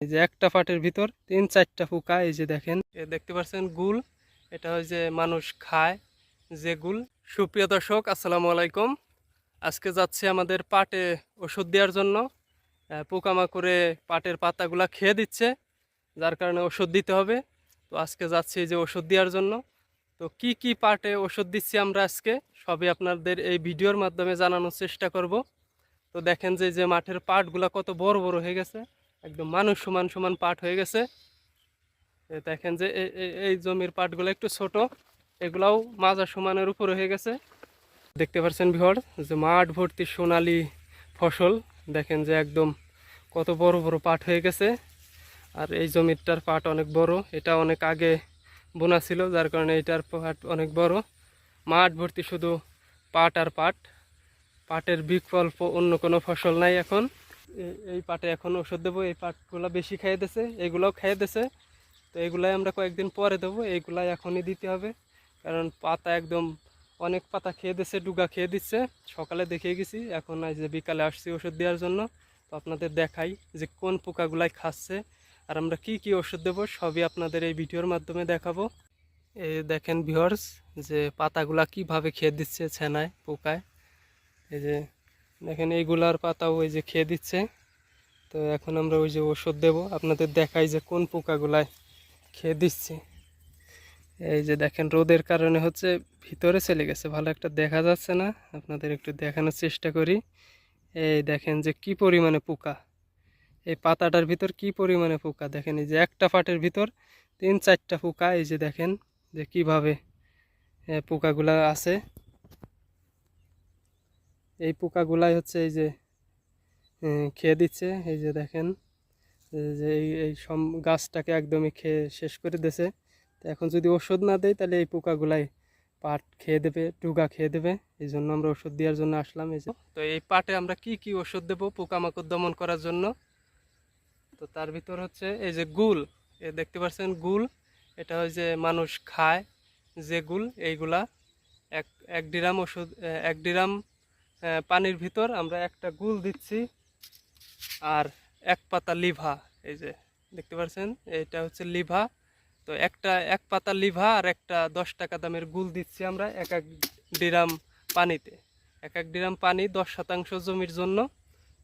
এই যে একটা পাটের ভিতর তিন চারটা পোকা, এই যে দেখেন। দেখতে পাচ্ছেন গুল। এটা হয় যে মানুষ খায় যে গুল। সুপ্রিয় দর্শক, আসসালামু আলাইকুম। আজকে যাচ্ছে আমাদের পাটে ওষুধ দেওয়ার জন্য। পোকামাকড়ে পাটের পাতাগুলা খেয়ে দিচ্ছে, যার কারণে ওষুধ দিতে হবে। তো আজকে যাচ্ছি যে ওষুধ দেওয়ার জন্য। তো কি কি পাটে ওষুধ দিচ্ছি আমরা আজকে, সবই আপনাদের এই ভিডিওর মাধ্যমে জানানোর চেষ্টা করব। তো দেখেন যে যে মাঠের পাটগুলা কত বড় বড় হয়ে গেছে। একদম মানুষ সমান সমান পাট হয়ে গেছে। দেখেন যে এই জমির পাটগুলো একটু ছোট, এগুলাও মাজা সমানের উপরে হয়ে গেছে। দেখতে পাচ্ছেন ভিহর যে মাঠ ভর্তি সোনালি ফসল, দেখেন যে একদম কত বড় বড় পাট হয়ে গেছে। আর এই জমিটার পাট অনেক বড়, এটা অনেক আগে বোনা ছিল, যার কারণে এটার পাট অনেক বড়। মাঠ ভর্তি শুধু পাট আর পাট, পাটের বিকল্প অন্য কোনো ফসল নাই এখন। এই পাটে এখন ওষুধ দেবো, এই পাটগুলো বেশি খাইয়ে দিছে, এগুলোও খাইয়ে দিছে। তো এগুলাই আমরা কয়েকদিন পরে দেবো এইগুলাই এখনই দিতে হবে। কারণ পাতা একদম অনেক পাতা খেয়ে দিচ্ছে ডুগা খেয়ে দিচ্ছে সকালে দেখে গেছি, এখন আজ বিকালে আসছি ওষুধ দেওয়ার জন্য। তো আপনাদের দেখাই যে কোন পোকাগুলাই খাচ্ছে, আর আমরা কি কি ওষুধ দেবো, সবই আপনাদের এই ভিডিওর মাধ্যমে দেখাবো। এই দেখেন ভিউয়ার্স, যে পাতাগুলা কীভাবে খেয়ে দিচ্ছে ছেনায়, পোকায়। এই যে দেখেন এইগুলার পাতাও ওই যে খেয়ে দিচ্ছে। তো এখন আমরা ওই যে ওষুধ দেব। আপনাদের দেখাই যে কোন পোকাগুলায় খেয়ে দিচ্ছে। এই যে দেখেন, রোদের কারণে হচ্ছে ভিতরে চলে গেছে। ভালো একটা দেখা যাচ্ছে না। আপনাদের একটু দেখানোর চেষ্টা করি। এই দেখেন যে কি পরিমাণে পোকা। এই পাতাটার ভিতর কি পরিমাণে পোকা? দেখেন এই যে একটা পাটের ভিতর তিন চারটা পোকা। এই যে দেখেন যে কীভাবে পোকাগুলা আছে। এই পোকাগুলাই হচ্ছে এই যে খেয়ে দিচ্ছে। এই যে দেখেন যে এই সম, গাছটাকে একদমই খেয়ে শেষ করে দিয়েছে। তো এখন যদি ওষুধ না দেয়, তাহলে এই পোকাগুলাই পাট খেয়ে দেবে টুগা খেয়ে দেবে। এই জন্য আমরা ওষুধ দেওয়ার জন্য আসলাম। এই যে, তো এই পাটে আমরা কি কি ওষুধ দেবো পোকামাকড় দমন করার জন্য? তো তার ভিতর হচ্ছে এই যে গুল। এ দেখতে পাচ্ছেন গুল? এটা হয় যে মানুষ খায় যে গুল, এইগুলা। এক এক ডিরাম ওষুধ এক ডিরাম পানির ভিতর আমরা একটা গুল দিচ্ছি আর এক পাতা লিভা, এই যে দেখতে পাচ্ছেন, এটা হচ্ছে লিভা। তো একটা, এক পাতা লিভা আর একটা দশ টাকা দামের গুল দিচ্ছি আমরা এক এক ডিরাম পানিতে। এক এক ডিরাম পানি দশ শতাংশ জমির জন্য।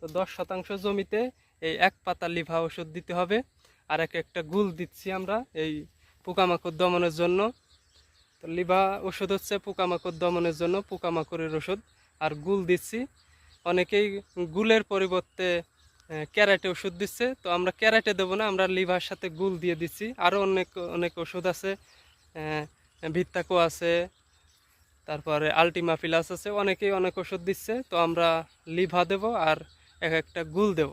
তো দশ শতাংশ জমিতে এই এক পাতা লিভা ওষুধ দিতে হবে। আর এক একটা গুল দিচ্ছি আমরা এই পোকামাকড় দমনের জন্য। তো লিভা ওষুধ হচ্ছে পোকামাকড় দমনের জন্য, পোকামাকড়ের ওষুধ। আর গুল দিচ্ছি। অনেকেই গুলের পরিবর্তে ক্যারাটে ওষুধ দিচ্ছে। তো আমরা ক্যারেটে দেবো না, আমরা লিভার সাথে গুল দিয়ে দিচ্ছি। আরও অনেক অনেক ওষুধ আছে ভিত্তাকো আছে, তারপরে আলটিমা প্লাস আছে, অনেকেই অনেক ওষুধ দিচ্ছে। তো আমরা লিভা দেব আর এক একটা গুল দেব।